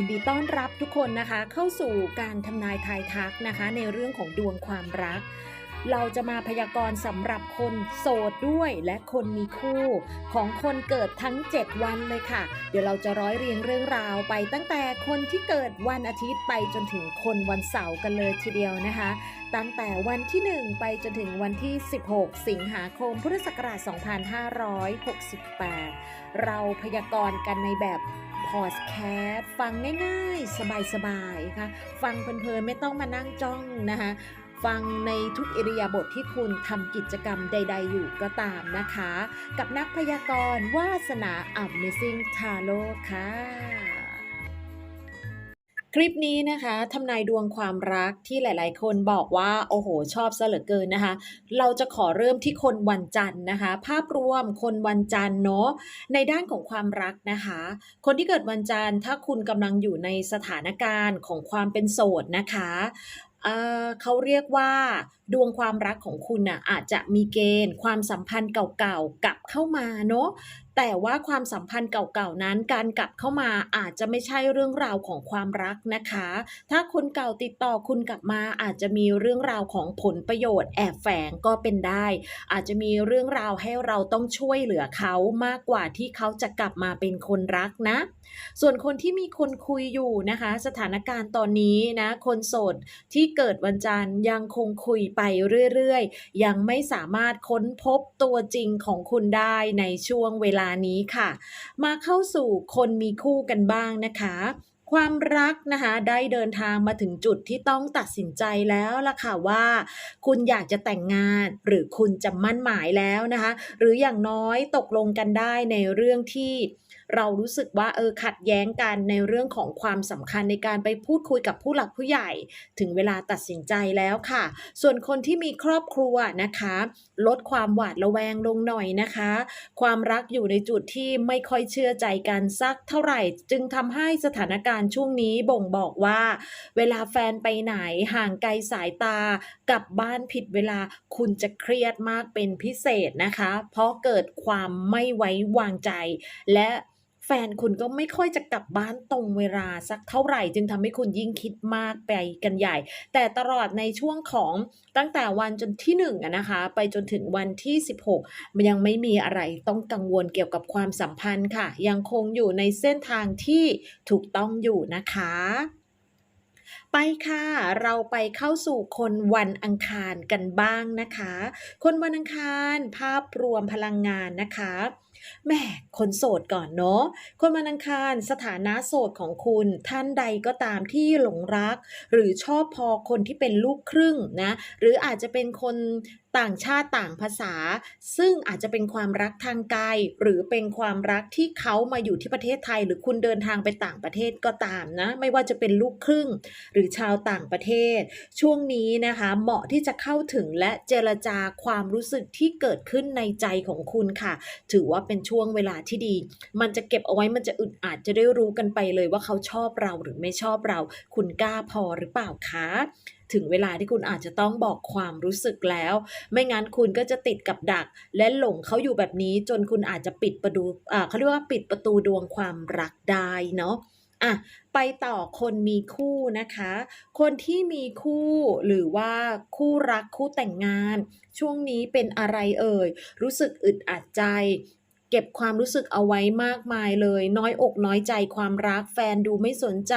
ยินดีต้อนรับทุกคนนะคะ เข้าสู่การทำนายทายทักนะคะ ในเรื่องของดวงความรัก เราจะมาพยากรณ์สำหรับคนโสดด้วยและคนมีคู่ของคนเกิดทั้ง 7 วันเลยค่ะ เดี๋ยวเราจะร้อยเรียงเรื่องราวไปตั้งแต่คนที่เกิดวันอาทิตย์ไปจนถึงคนวันเสาร์กันเลยทีเดียวนะคะ ตั้งแต่วันที่ 1 ไปจนถึงวันที่ 16 สิงหาคมพุทธศักราช 2568 เราพยากรณ์กันในแบบพอดแคสต์ฟังง่ายๆ สบายๆค่ะ ฟังเพลินๆ ไม่ต้องมานั่งจ้องนะคะ ฟังในทุกอิริยาบถทที่คุณทำกิจกรรมใด ๆ อยู่ก็ตามนะคะ กับนักพยากรณ์วาสนา Amazing Tarot ค่ะคลิปนี้นะคะทำนายดวงความรักที่หลาย ๆ คนบอกว่าโอ้โห ชอบซะเหลือเกินนะคะ เราจะขอเริ่มที่คนวันจันทร์นะคะ ภาพรวมคนวันจันทร์เนาะในด้านของความรักนะคะ คนที่เกิดวันจันทร์ถ้าคุณกำลังอยู่ในสถานการณ์ของความเป็นโสดนะคะ เเขาเรียกว่า ดวงความรักของคุณน่ะอาจจะมีเกณฑ์ ความสัมพันธ์เก่าๆกลับเข้ามาเนาะ แต่ว่าความสัมพันธ์เก่าๆนั้นการกลับเข้ามาอาจจะไม่ใช่เรื่องราวของความรักนะคะ ถ้าคนเก่าติดต่อคุณกลับมาอาจจะมีเรื่องราวของผลประโยชน์แอบแฝงก็เป็นได้ อาจจะมีเรื่องราวให้เราต้องช่วยเหลือเขามากกว่าที่เขาจะกลับมาเป็นคนรักนะ ส่วนคนที่มีคนคุยอยู่นะคะ สถานการณ์ตอนนี้นะคนโสดที่เกิดวันจันทร์ยังคงคุยไปเรื่อยๆ ยังไม่สามารถค้นพบตัวจริงของคุณได้ในช่วงเวลานี้ค่ะ มาเข้าสู่คนมีคู่กันบ้างนะคะ ความรักนะคะได้เดินทางมาถึงจุดที่ต้องตัดสินใจแล้วล่ะค่ะว่า คุณอยากจะแต่งงานหรือคุณจะมั่นหมายแล้วนะคะ หรืออย่างน้อยตกลงกันได้ในเรื่องที่ เรารู้สึกว่าเออขัดแย้งกันในเรื่องของความสำคัญในการไปพูดคุยกับผู้หลักผู้ใหญ่ ถึงเวลาตัดสินใจแล้วค่ะ ส่วนคนที่มีครอบครัวนะคะ ลดความหวาดระแวงลงหน่อยนะคะ ความรักอยู่ในจุดที่ไม่ค่อยเชื่อใจกันสักเท่าไหร่ จึงทำให้สถานการณ์ช่วงนี้บ่งบอกว่า เวลาแฟนไปไหนห่างไกลสายตากลับบ้านผิดเวลาคุณจะเครียดมากเป็นพิเศษนะคะ เพราะเกิดความไม่ไว้วางใจและ แฟนคุณก็ไม่ค่อยจะกลับบ้านตรงเวลาสักเท่าไหร่ จึงทำให้คุณยิ่งคิดมากไปกันใหญ่ แต่ตลอดในช่วงของตั้งแต่วันจนที่1อะนะคะ ไปจนถึงวันที่ 16 มันยังไม่มีอะไรต้องกังวลเกี่ยวกับความสัมพันธ์ค่ะ ยังคงอยู่ในเส้นทางที่ถูกต้องอยู่นะคะไปค่ะ เราไปเข้าสู่คนวันอังคารกันบ้างนะคะ คนวันอังคารภาพรวมพลังงานนะคะ แม่คนโสดก่อนเนาะคนวันอังคารสถานะโสดของคุณ ท่านใดก็ตามที่หลงรัก หรือชอบพอคนที่เป็นลูกครึ่งนะ หรืออาจจะเป็นคน ต่างชาติต่างภาษา ซึ่งอาจจะเป็นความรักทางกายหรือเป็นความรักที่เขามาอยู่ที่ประเทศไทย หรือคุณเดินทางไปต่างประเทศก็ตามนะ ไม่ว่าจะเป็นลูกครึ่ง หรือชาวต่างประเทศ ช่วงนี้นะคะเหมาะที่จะเข้าถึงและเจรจาความรู้สึกที่เกิดขึ้นในใจของคุณค่ะ ถือว่าเป็นช่วงเวลาที่ดี มันจะเก็บเอาไว้มันจะอึดอัดจะได้รู้กันไปเลยว่าเขาชอบเราหรือไม่ชอบเรา คุณกล้าพอหรือเปล่าคะ ถึงเวลาที่คุณอาจจะต้องบอกความรู้สึกแล้ว ไม่งั้นคุณก็จะติดกับดัก และหลงเขาอยู่แบบนี้จนคุณอาจจะปิดประตูอ่าเขาเรียกว่าปิดประตูดวงความรักได้เนาะอะไปต่อคนมีคู่นะคะ คนที่มีคู่หรือว่าคู่รักคู่แต่งงาน ช่วงนี้เป็นอะไรเอ่ย รู้สึกอึดอัดใจ เก็บความรู้สึกเอาไว้มากมายเลย น้อยอกน้อยใจความรัก แฟนดูไม่สนใจ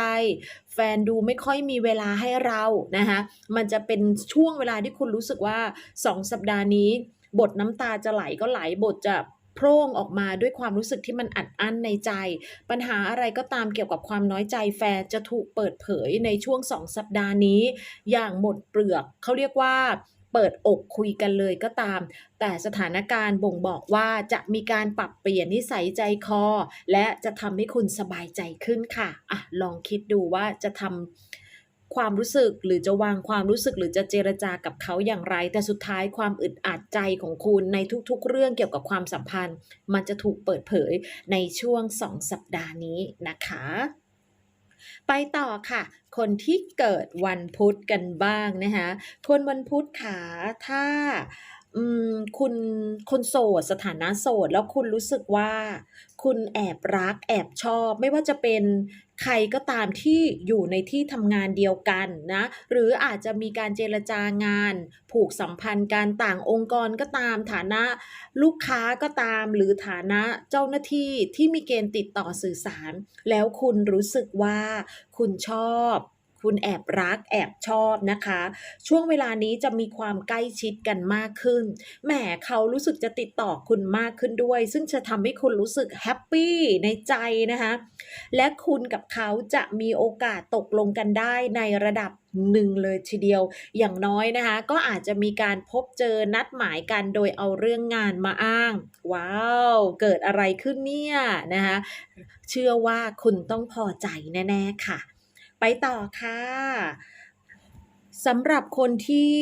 แฟนดูไม่ค่อยมีเวลาให้เรานะคะมันจะเป็นช่วงเวลาที่คุณรู้สึกว่า 2 สัปดาห์นี้ บทน้ำตาจะไหลก็ไหลบทจะโพร่งออกมาด้วยความรู้สึกที่มันอัดอั้นในใจ ปัญหาอะไรก็ตามเกี่ยวกับความน้อยใจแฟนจะถูกเปิดเผยในช่วง 2 สัปดาห์นี้ อย่างหมดเปลือกเขาเรียกว่า เปิดอกคุยกันเลยก็ตาม แต่สถานการณ์บ่งบอกว่าจะมีการปรับเปลี่ยนนิสัยใจคอ และจะทำให้คุณสบายใจขึ้นค่ะอะ ลองคิดดูว่าจะทำความรู้สึกหรือจะวางความรู้สึกหรือจะเจรจากับเขาอย่างไร แต่สุดท้ายความอึดอัดใจของคุณในทุกๆ เรื่องเกี่ยวกับความสัมพันธ์ มันจะถูกเปิดเผยในช่วง 2 สัปดาห์นี้นะคะ ไปต่อค่ะ คนที่เกิดวันพุธกันบ้างนะคะ คนวันพุธขาถ้า อืมคุณคุณโสดสถานะโสด แล้วคุณรู้สึกว่า คุณแอบรักแอบชอบ ไม่ว่าจะเป็นใครก็ตามที่อยู่ในที่ทำงานเดียวกันนะ หรืออาจจะมีการเจรจางาน ผูกสัมพันธ์กันต่างองค์กรก็ตาม ฐานะลูกค้าก็ตาม หรือฐานะเจ้าหน้าที่ที่มีเกณฑ์ติดต่อสื่อสาร แล้วคุณรู้สึกว่าคุณชอบ คุณแอบรักแอบชอบนะคะ ช่วงเวลานี้จะมีความใกล้ชิดกันมากขึ้นแหมเขารู้สึกจะติดต่อคุณมากขึ้นด้วย ซึ่งจะทำให้คุณรู้สึกแฮปปี้ในใจนะคะ และคุณกับเขาจะมีโอกาสตกลงกันได้ในระดับหนึ่งเลยทีเดียว อย่างน้อยนะคะ ก็อาจจะมีการพบเจอนัดหมายกันโดยเอาเรื่องงานมาอ้าง ว้าว เกิดอะไรขึ้นเนี่ยนะคะ เชื่อว่าคุณต้องพอใจแน่ ๆ ค่ะ ไปต่อค่ะสำหรับคนที่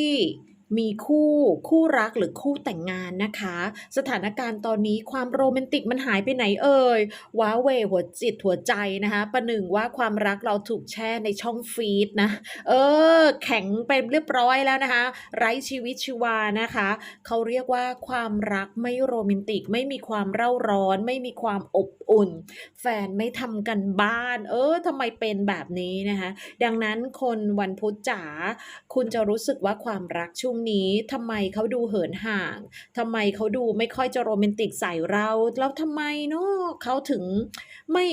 มีคู่คู่รักหรือคู่แต่งงานนะคะ สถานการณ์ตอนนี้ความโรแมนติกมันหายไปไหนเอ่ยว้าเวหัวจิตหัวใจนะคะประหนึ่งว่าความรักเราถูกแช่ในช่องฟรีซนะ เออ แข็งไปเรียบร้อยแล้วนะคะ ไร้ชีวิตชีวานะคะ เขาเรียกว่าความรักไม่โรแมนติก ไม่มีความเร่าร้อน ไม่มีความอบอุ่น แฟนไม่ทำกันบ้าน เออทำไมเป็นแบบนี้นะคะ ดังนั้นคนวันพุธจ๋าคุณจะรู้สึกว่าความรักช่วงนี้ทำไมเขาดูเหินห่างทำไมเขาดูไม่ค่อยจะโรแมนติกใส่เรา แล้วทำไมเนาะเขาถึงไม่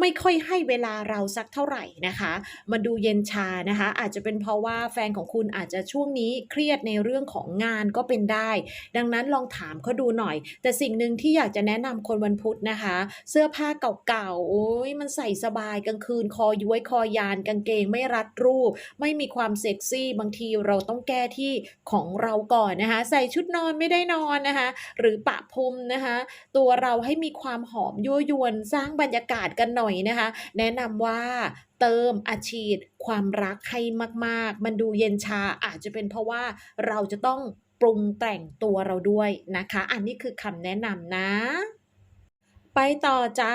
ไม่ค่อยให้เวลาเราสักเท่าไหร่นะคะ มันดูเย็นชานะคะ อาจจะเป็นเพราะว่าแฟนของคุณอาจจะช่วงนี้เครียดในเรื่องของงานก็เป็นได้ ดังนั้นลองถามเขาดูหน่อย แต่สิ่งหนึ่งที่อยากจะแนะนำคนวันพุธนะคะ เสื้อผ้าเก่าๆโอ๊ยมันใส่สบายกลางคืน คอย้วยคอยานกางเกงไม่รัดรูป ไม่มีความเซ็กซี่ บางทีเราต้องแก้ที่ของเราก่อนนะคะ ใส่ชุดนอนไม่ได้นอนนะคะ หรือปะพรมนะคะ ตัวเราให้มีความหอมยั่วยวนสร้างบรรยากาศกันหน่อยนะคะ แนะนำว่าเติมอาชีพความรักให้มาก ๆ มันดูเย็นชาอาจจะเป็นเพราะว่าเราจะต้องปรุงแต่งตัวเราด้วยนะคะ อันนี้คือคำแนะนำนะ ไปต่อจ้า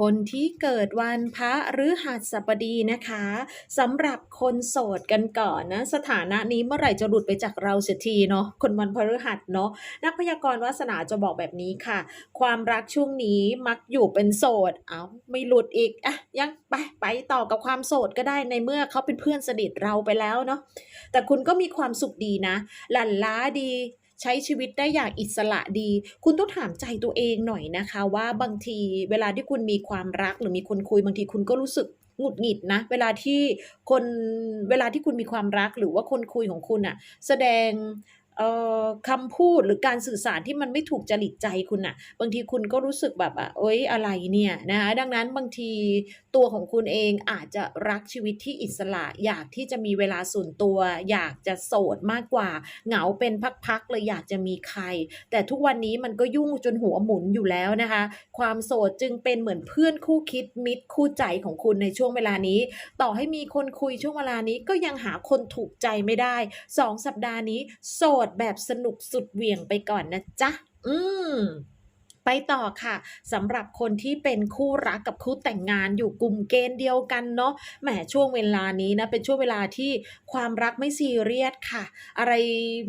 คนที่เกิดวันพฤหัสบดีนะคะสำหรับคนโสดกันก่อนนะ สถานะนี้เมื่อไหร่จะหลุดไปจากเราเสียทีเนาะคนวันพฤหัสเนาะนักพยากรณ์วาสนาจะบอกแบบนี้ค่ะ ความรักช่วงนี้มักอยู่เป็นโสดอ้าวไม่หลุดอีกอะยังไปไปต่อกับความโสดก็ได้ในเมื่อเขาเป็นเพื่อนสนิทเราไปแล้วเนาะแต่คุณก็มีความสุขดีนะ หลั่นล้าดี ใช้ชีวิตได้อย่างอิสระดี คุณต้องถามใจตัวเองหน่อยนะคะ ว่าบางทีเวลาที่คุณมีความรักหรือมีคนคุยบางทีคุณก็รู้สึกหงุดหงิดนะ เวลาที่คนเวลาที่คุณมีความรักหรือว่าคนคุยของคุณน่ะแสดงคำพูดหรือการสื่อสารที่มันไม่ถูกจริตใจคุณน่ะบางทีคุณก็รู้สึกแบบว่าโอ๊ยอะไรเนี่ยนะคะดังนั้นบางที ตัวของคุณเองอาจจะรักชีวิตที่อิสระ อยากที่จะมีเวลาส่วนตัว อยากจะโสดมากกว่า เหงาเป็นพักๆเลยอยากจะมีใคร แต่ทุกวันนี้มันก็ยุ่งจนหัวหมุนอยู่แล้วนะคะ ความโสดจึงเป็นเหมือนเพื่อนคู่คิดมิตรคู่ใจของคุณในช่วงเวลานี้ ต่อให้มีคนคุยช่วงเวลานี้ก็ยังหาคนถูกใจไม่ได้2สัปดาห์นี้ โสดแบบสนุกสุดเหวี่ยงไปก่อนนะจ๊ะอืม ไปต่อค่ะสำหรับคนที่เป็นคู่รักกับคู่แต่งงานอยู่กลุ่มเกณฑ์เดียวกันเนาะแหมช่วงเวลานี้นะเป็นช่วงเวลาที่ความรักไม่ซีเรียสค่ะ อะไร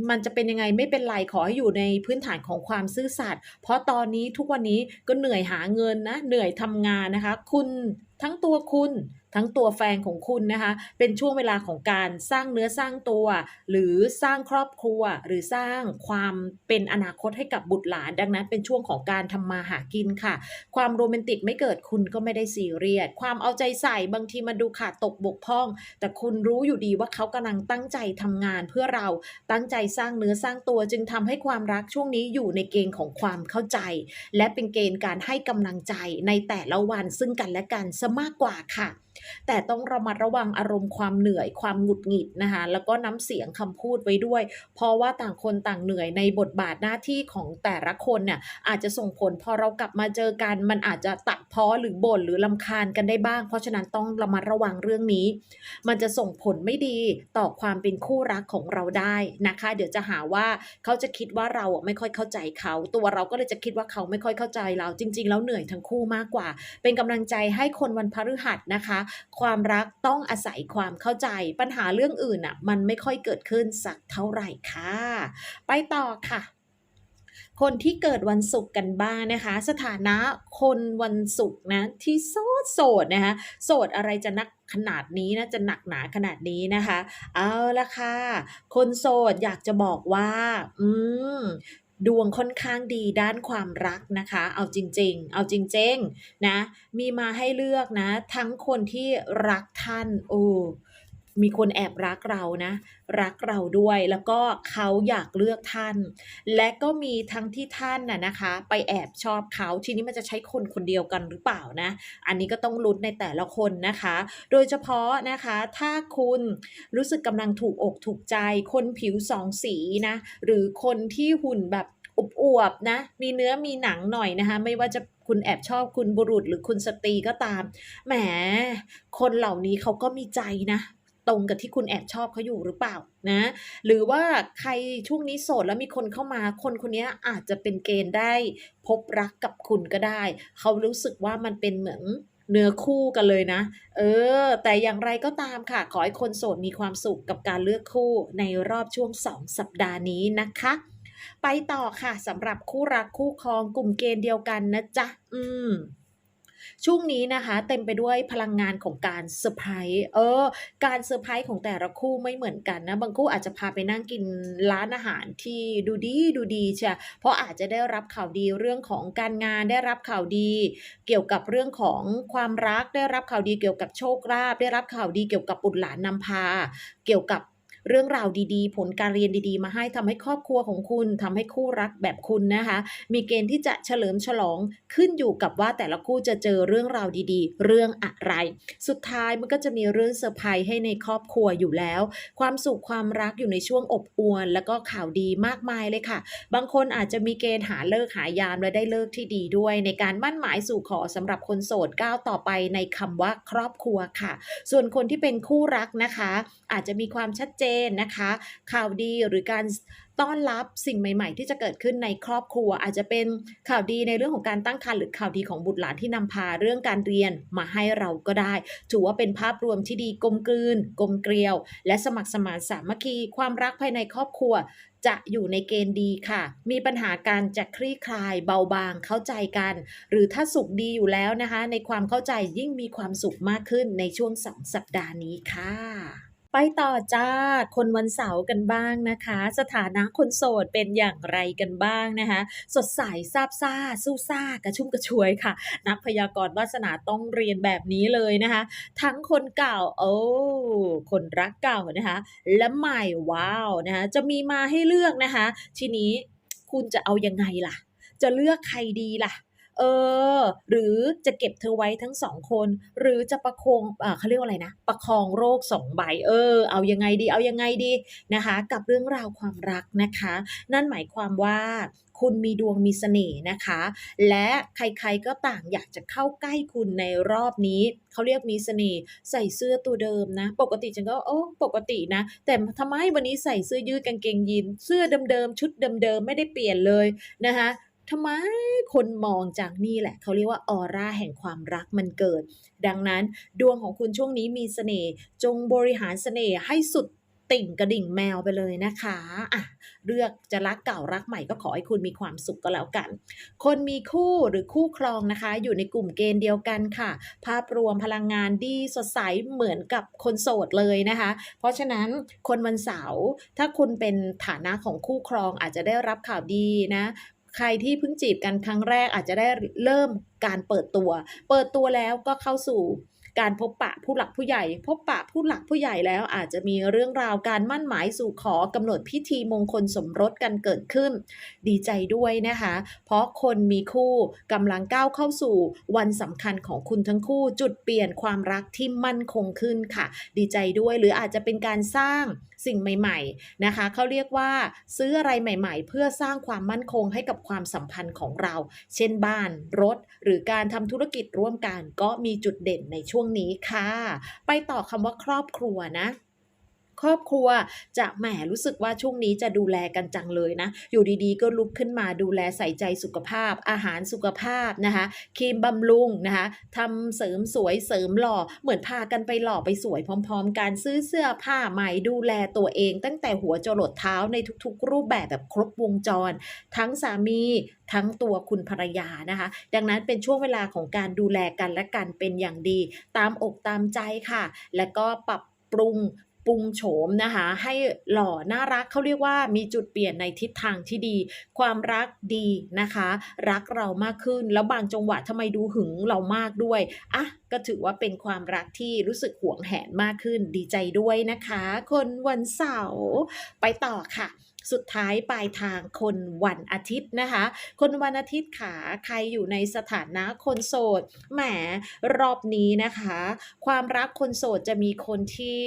มันจะเป็นยังไงไม่เป็นไรขอให้อยู่ในพื้นฐานของความซื่อสัตย์เพราะตอนนี้ทุกวันนี้ก็เหนื่อยหาเงินนะเหนื่อยทำงานนะคะ คุณทั้งตัวคุณทั้งตัวแฟนของคุณนะคะ เป็นช่วงเวลาของการสร้างเนื้อสร้างตัว หรือสร้างครอบครัว หรือสร้างความเป็นอนาคตให้กับบุตรหลาน ดังนั้นเป็นช่วงของการทำมาหากินค่ะ ความโรแมนติกไม่เกิดคุณก็ไม่ได้ซีเรียส ความเอาใจใส่บางทีมันดูขาดตกบกพร่อง แต่คุณรู้อยู่ดีว่าเขากำลังตั้งใจทำงานเพื่อเราตั้งใจสร้างเนื้อสร้างตัวจึงทำให้ความรักช่วงนี้อยู่ในเกณฑ์ของความเข้าใจ และเป็นเกณฑ์การให้กำลังใจในแต่ละวันซึ่งกันและกันเสมากกว่าค่ะ แต่ต้องระมัดระวังอารมณ์ความเหนื่อยความหงุดหงิดนะคะแล้วก็น้ำเสียงคำพูดไว้ด้วย เพราะว่าต่างคนต่างเหนื่อยในบทบาทหน้าที่ของแต่ละคนเนี่ยอาจจะส่งผลพอเรากลับมาเจอกัน มันอาจจะตัดพ้อหรือบ่นหรือรำคาญกันได้บ้าง เพราะฉะนั้นต้องระมัดระวังเรื่องนี้ มันจะส่งผลไม่ดีต่อความเป็นคู่รักของเราได้นะคะ เดี๋ยวจะหาว่าเขาจะคิดว่าเราไม่ค่อยเข้าใจเขา ตัวเราก็เลยจะคิดว่าเขาไม่ค่อยเข้าใจเราจริง ๆ แล้วเหนื่อยทั้งคู่มากกว่า เป็นกำลังใจให้คนวันพฤหัสนะคะความรักต้องอาศัยความเข้าใจ ปัญหาเรื่องอื่นน่ะมันไม่ค่อยเกิดขึ้นสักเท่าไหร่ค่ะ ไปต่อค่ะคนที่เกิดวันศุกร์กันบ้างนะคะ สถานะคนวันศุกร์นะที่โสดโสดนะคะโสดอะไรจะนักขนาดนี้นะจะหนักหนาขนาดนี้นะคะ เอาละค่ะ คนโสดอยากจะบอกว่า อืม ดวงค่อนข้างดีด้านความรักนะคะ เอาจริง ๆ เอาจริง ๆ นะ มีมาให้เลือกนะ ทั้งคนที่รักท่าน โอ้ มีคนแอบรักเรานะ รักเราด้วย แล้วก็เขาอยากเลือกท่าน และก็มีทั้งที่ท่านน่ะนะคะ ไปแอบชอบเขาทีนี้มันจะใช่คนคนเดียวกันหรือเปล่านะ อันนี้ก็ต้องลุ้นในแต่ละคนนะคะ โดยเฉพาะนะคะถ้าคุณรู้สึกกำลังถูกอกถูกใจ คนผิวสองสีนะหรือคนที่หุ่นแบบอวบๆนะ มีเนื้อมีหนังหน่อยนะคะ ไม่ว่าจะคุณแอบชอบคุณบุรุษหรือคุณสตรีก็ตาม แหม คนเหล่านี้เขาก็มีใจนะ ตรงกับที่คุณแอบชอบเขาอยู่หรือเปล่านะหรือว่าใครช่วงนี้โสดแล้วมีคนเข้ามาคนคนนี้อาจจะเป็นเกณฑ์ได้พบรักกับคุณก็ได้ เขารู้สึกว่ามันเป็นเหมือนเนื้อคู่กันเลยนะ เออ แต่อย่างไรก็ตามค่ะ ขอให้คนโสดมีความสุขกับการเลือกคู่ในรอบช่วง 2 สัปดาห์นี้นะคะ ไปต่อค่ะสำหรับคู่รักคู่ครองกลุ่มเกณฑ์เดียวกันนะจ๊ะ อืม ช่วงนี้นะคะเต็มไปด้วยพลังงานของการเซอร์ไพรส์เออ การเซอร์ไพรส์ของแต่ละคู่ไม่เหมือนกันนะ บางคู่อาจจะพาไปนั่งกินร้านอาหารที่ดูดีดูดีเชียเพราะอาจจะได้รับข่าวดีเรื่องของการงานได้รับข่าวดี เกี่ยวกับเรื่องของความรักได้รับข่าวดีเกี่ยวกับโชคลาภได้รับข่าวดีเกี่ยวกับบุตรหลานนำพา เกี่ยวกับ เรื่องราวดีๆ ผลการเรียนดีๆ มาให้ทำให้ครอบครัวของคุณทำให้คู่รักแบบคุณนะคะ มีเกณฑ์ที่จะเฉลิมฉลองขึ้นอยู่กับว่าแต่ละคู่จะเจอเรื่องราวดีๆ เรื่องอะไร สุดท้ายมันก็จะมีเรื่องเซอร์ไพรส์ให้ในครอบครัวอยู่แล้ว ความสุขความรักอยู่ในช่วงอบอวล แล้วก็ข่าวดีมากมายเลยค่ะ บางคนอาจจะมีเกณฑ์หาฤกษ์หายามและได้ฤกษ์ที่ดีด้วย ในการมั่นหมายสู่ขอสำหรับคนโสดก้าวต่อไปในคำว่าครอบครัวค่ะ ส่วนคนที่เป็นคู่รักนะคะ อาจจะมีความชัดเจนนะคะ ข่าวดีหรือการต้อนรับสิ่งใหม่ๆ ที่จะเกิดขึ้นในครอบครัว อาจจะเป็นข่าวดีในเรื่องของการตั้งครรภ์หรือข่าวดีของบุตรหลานที่นำพาเรื่องการเรียนมาให้เราก็ได้ ถือว่าเป็นภาพรวมที่ดีกลมกลืน กลมเกลียว และสมัครสมานสามัคคี ความรักภายในครอบครัว จะอยู่ในเกณฑ์ดีค่ะ มีปัญหาการจะคลี่คลายเบาบางเข้าใจกัน หรือถ้าสุขดีอยู่แล้วนะคะ ในความเข้าใจยิ่งมีความสุขมากขึ้นในช่วง2สัปดาห์นี้ค่ะ ไปต่อจ้า คนวันเสาร์กันบ้างนะคะ สถานะคนโสดเป็นอย่างไรกันบ้างนะคะ สดใสซาบซ่าสู้ซ่ากระชุ่มกระชวยค่ะ นักพยากรณ์วาสนาต้องเรียนแบบนี้เลยนะคะ ทั้งคนเก่าโอ้คนรักเก่านะคะ และใหม่ว้าวนะคะจะมีมาให้เลือกนะคะ ทีนี้คุณจะเอายังไงล่ะ จะเลือกใครดีล่ะ เออ หรือจะเก็บเธอไว้ทั้ง2คน หรือจะประโคงอ่าเขาเรียกว่าอะไรนะ ประคองโรค2ใบ เออ เอายังไงดี เอายังไงดีนะคะ กับเรื่องราวความรักนะคะ นั่นหมายความว่าคุณมีดวงมีเสน่ห์นะคะ และใครๆก็ต่างอยากจะเข้าใกล้คุณในรอบนี้ เขาเรียกมีเสน่ห์ใส่เสื้อตัวเดิมนะ ปกติฉันก็โอ้ปกตินะ แต่ทำไมวันนี้ใส่เสื้อยืดกางเกงยีนเสื้อเดิมๆชุดเดิมๆไม่ได้เปลี่ยนเลยนะคะ ทำไมคนมองจากนี่แหละ เขาเรียกว่าออร่าแห่งความรักมันเกิด ดังนั้นดวงของคุณช่วงนี้มีเสน่ห์จงบริหารเสน่ห์ให้สุดติ่งกระดิ่งแมวไปเลยนะคะอะเลือกจะรักเก่ารักใหม่ก็ขอให้คุณมีความสุขก็แล้วกัน คนมีคู่หรือคู่ครองนะคะ อยู่ในกลุ่มเกณฑ์เดียวกันค่ะ ภาพรวมพลังงานดีสดใสเหมือนกับคนโสดเลยนะคะ เพราะฉะนั้นคนวันเสาร์ถ้าคุณเป็นฐานะของคู่ครองอาจจะได้รับข่าวดีนะ ใครที่เพิ่งจีบกันครั้งแรกอาจจะได้เริ่มการเปิดตัว เปิดตัวแล้วก็เข้าสู่การพบปะผู้หลักผู้ใหญ่ พบปะผู้หลักผู้ใหญ่แล้วอาจจะมีเรื่องราวการมั่นหมายสู่ขอกำหนดพิธีมงคลสมรสกันเกิดขึ้น ดีใจด้วยนะคะ เพราะคนมีคู่กำลังก้าวเข้าสู่วันสำคัญของคุณทั้งคู่ จุดเปลี่ยนความรักที่มั่นคงขึ้นค่ะ ดีใจด้วยหรืออาจจะเป็นการสร้าง สิ่งใหม่ ๆนะคะเขาเรียกว่าซื้ออะไรใหม่ ๆ เพื่อสร้างความมั่นคงให้กับความสัมพันธ์ของเรา เช่นบ้านรถ หรือการทำธุรกิจร่วมกันก็มีจุดเด่นในช่วงนี้ค่ะ ไปต่อคำว่าครอบครัวนะ ครอบครัวจะแหมรู้สึกว่าช่วงนี้จะดูแลกันจังเลยนะ อยู่ดีๆ ก็ลุกขึ้นมาดูแลใส่ใจสุขภาพ อาหารสุขภาพนะคะครีมบำรุงนะคะทำเสริมสวยเสริมหล่อ เหมือนพากันไปหล่อไปสวยพร้อม ๆกันซื้อเสื้อผ้าใหม่ดูแลตัวเอง ตั้งแต่หัวจรดเท้าในทุกๆ รูปแบบแบบครบวงจร ทั้งสามีทั้งตัวคุณภรรยานะคะ ดังนั้นเป็นช่วงเวลาของการดูแลกันและกันเป็นอย่างดี ตามอกตามใจค่ะ และก็ปรับปรุง ปรุงโฉมนะคะ ให้หล่อน่ารักเขาเรียกว่ามีจุดเปลี่ยนในทิศทางที่ดี ความรักดีนะคะ รักเรามากขึ้นแล้วบางจังหวะทำไมดูหึงเรามากด้วยอะก็ถือว่าเป็นความรักที่รู้สึกหวงแหนมากขึ้นดีใจด้วยนะคะ คนวันเสาร์ไปต่อค่ะ สุดท้ายปลายทางคนวันอาทิตย์นะคะ คนวันอาทิตย์ขาใครอยู่ในสถานะคนโสดแหมรอบนี้นะคะ ความรักคนโสดจะมีคนที่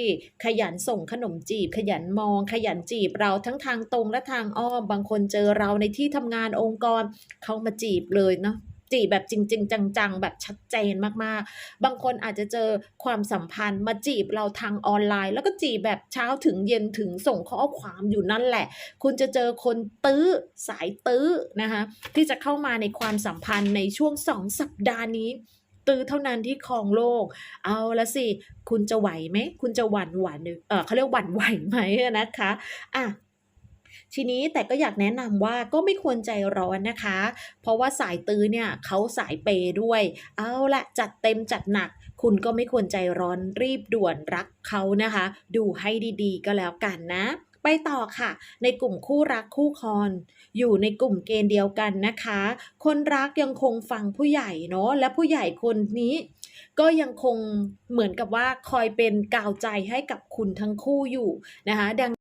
ขยันส่งขนมจีบ ขยันมอง ขยันจีบเราทั้งทางตรงและทางอ้อมบางคนเจอเราในที่ทำงานองค์กรเขามาจีบเลยเนาะ จีบแบบจริง ๆ จังๆ แบบชัดเจนมากๆ บางคนอาจจะเจอความสัมพันธ์มาจีบเราทางออนไลน์ แล้วก็จีบแบบเช้าถึงเย็นถึงส่งข้อความอยู่นั่นแหละ คุณจะเจอคนตื้อสายตื้อนะคะที่จะเข้ามาในความสัมพันธ์ในช่วงสองสัปดาห์นี้ตื้อเท่านั้นที่ครองโลก เอาละสิ คุณจะไหวไหม คุณจะหวั่นหวั่นเออเขาเรียกหวั่นไหวไหมนะคะ อะ ทีนี้แต่ก็อยากแนะนำว่าก็ไม่ควรใจร้อนนะคะ เพราะว่าสายตื้อเนี่ยเขาสายเปย์ด้วย เอาละจัดเต็มจัดหนัก คุณก็ไม่ควรใจร้อนรีบด่วนรักเขานะคะ ดูให้ดีๆ ก็แล้วกันนะไปต่อค่ะ ในกลุ่มคู่รักคู่คอนอยู่ในกลุ่มเกณฑ์เดียวกันนะคะ คนรักยังคงฟังผู้ใหญ่เนาะและผู้ใหญ่คนนี้ ก็ยังคงเหมือนกับว่าคอยเป็นกาวใจให้กับคุณทั้งคู่อยู่นะคะดัง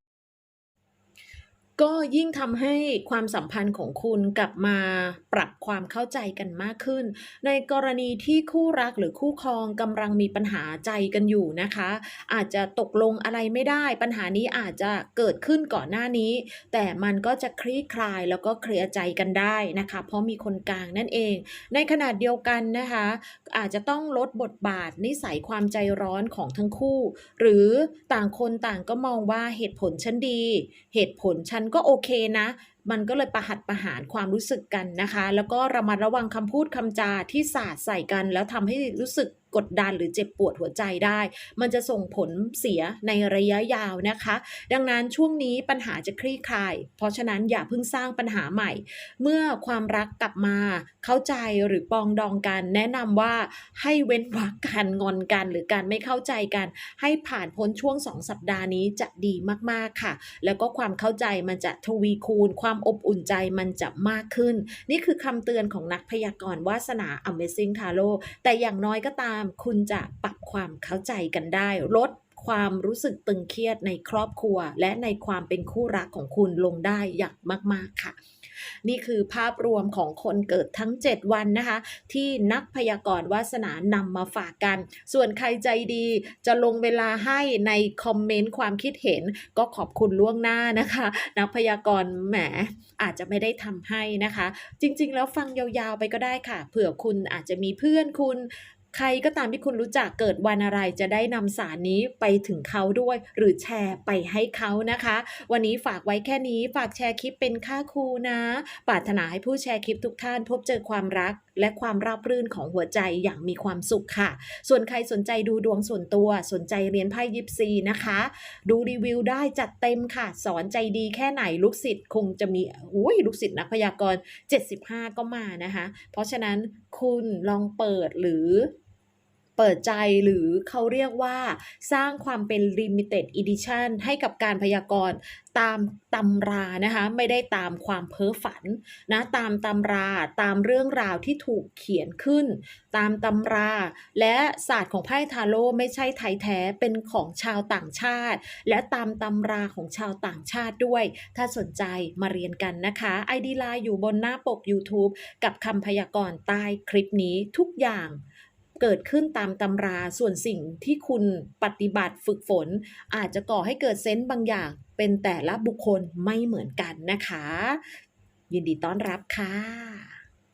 ก็ยิ่งทำให้ความสัมพันธ์ของคุณกลับมาปรับความเข้าใจกันมากขึ้น ในกรณีที่คู่รักหรือคู่ครองกำลังมีปัญหาใจกันอยู่นะคะ อาจจะตกลงอะไรไม่ได้ ปัญหานี้อาจจะเกิดขึ้นก่อนหน้านี้ แต่มันก็จะคลี่คลายแล้วก็เคลียร์ใจกันได้นะคะ เพราะมีคนกลางนั่นเอง ในขณะเดียวกันนะคะ อาจจะต้องลดบทบาทนิสัยความใจร้อนของทั้งคู่ หรือต่างคนต่างก็มองว่าเหตุผลฉันดี เหตุผลฉันก็โอเคนะ มันก็เลยประหัดประหารความรู้สึกกันนะคะ แล้วก็ระมัดระวังคำพูดคำจาที่สาดใส่กัน แล้วทำให้รู้สึก กดดันหรือเจ็บปวดหัวใจได้ มันจะส่งผลเสียในระยะยาวนะคะ ดังนั้นช่วงนี้ปัญหาจะคลี่คลาย เพราะฉะนั้นอย่าเพิ่งสร้างปัญหาใหม่ เมื่อความรักกลับมาเข้าใจหรือปองดองกัน แนะนำว่าให้เว้นวรรคการงอนกัน หรือการไม่เข้าใจกัน ให้ผ่านพ้นช่วง 2 สัปดาห์นี้จะดีมากๆค่ะ แล้วก็ความเข้าใจมันจะทวีคูณ ความอบอุ่นใจมันจะมากขึ้น นี่คือคำเตือนของนักพยากรณ์วาสนา Amazing Tarot แต่อย่างน้อยก็ตามามคุณจะปรับความเข้าใจกันได้ ลดความรู้สึกตึงเครียดในครอบครัว และในความเป็นคู่รักของคุณลงได้อย่างมาก ๆ ค่ะ นี่คือภาพรวมของคนเกิดทั้ง 7 วันนะคะ ที่นักพยากรณ์วาสนานำมาฝากกัน ส่วนใครใจดีจะลงเวลาให้ในคอมเมนต์ความคิดเห็นก็ขอบคุณล่วงหน้านะคะ นักพยากรณ์แหมอาจจะไม่ได้ทำให้นะคะ จริงๆ แล้วฟังยาวๆไปก็ได้ค่ะ เผื่อคุณอาจจะมีเพื่อนคุณ ใครก็ตามที่คุณรู้จักเกิดวันอะไรจะได้นำสารนี้ไปถึงเขาด้วย หรือแชร์ไปให้เขานะคะ วันนี้ฝากไว้แค่นี้ฝากแชร์คลิปเป็นค่าครูนะปรารถนาให้ผู้แชร์คลิปทุกท่านพบเจอความรักและความราบรื่นของหัวใจอย่างมีความสุขค่ะ ส่วนใครสนใจดูดวงส่วนตัว สนใจเรียนไพ่ยิปซีนะคะ ดูรีวิวได้จัดเต็มค่ะ สอนใจดีแค่ไหนลูกศิษย์คงจะมีอุ้ยลูกศิษย์นักพยากรณ์75 ก็มานะคะ เพราะฉะนั้นคุณลองเปิดหรือ เปิดใจหรือเขาเรียกว่าสร้างความเป็น limited edition ให้กับการพยากรณ์ตามตำรานะคะไม่ได้ตามความเพ้อฝันนะตามตำราตามเรื่องราวที่ถูกเขียนขึ้น ตามตำรา และศาสตร์ของไพ่ทาโร่ไม่ใช่ไทยแท้เป็นของชาวต่างชาติ และตามตำราของชาวต่างชาติด้วย ถ้าสนใจมาเรียนกันนะคะ ID ไลน์อยู่บนหน้าปก YouTube กับคำพยากรณ์ใต้คลิปนี้ทุกอย่าง เกิดขึ้นตามตำราส่วนสิ่งที่คุณปฏิบัติฝึกฝน อาจจะก่อให้เกิดเซนต์บางอย่างเป็นแต่ละบุคคลไม่เหมือนกันนะคะ ยินดีต้อนรับค่ะ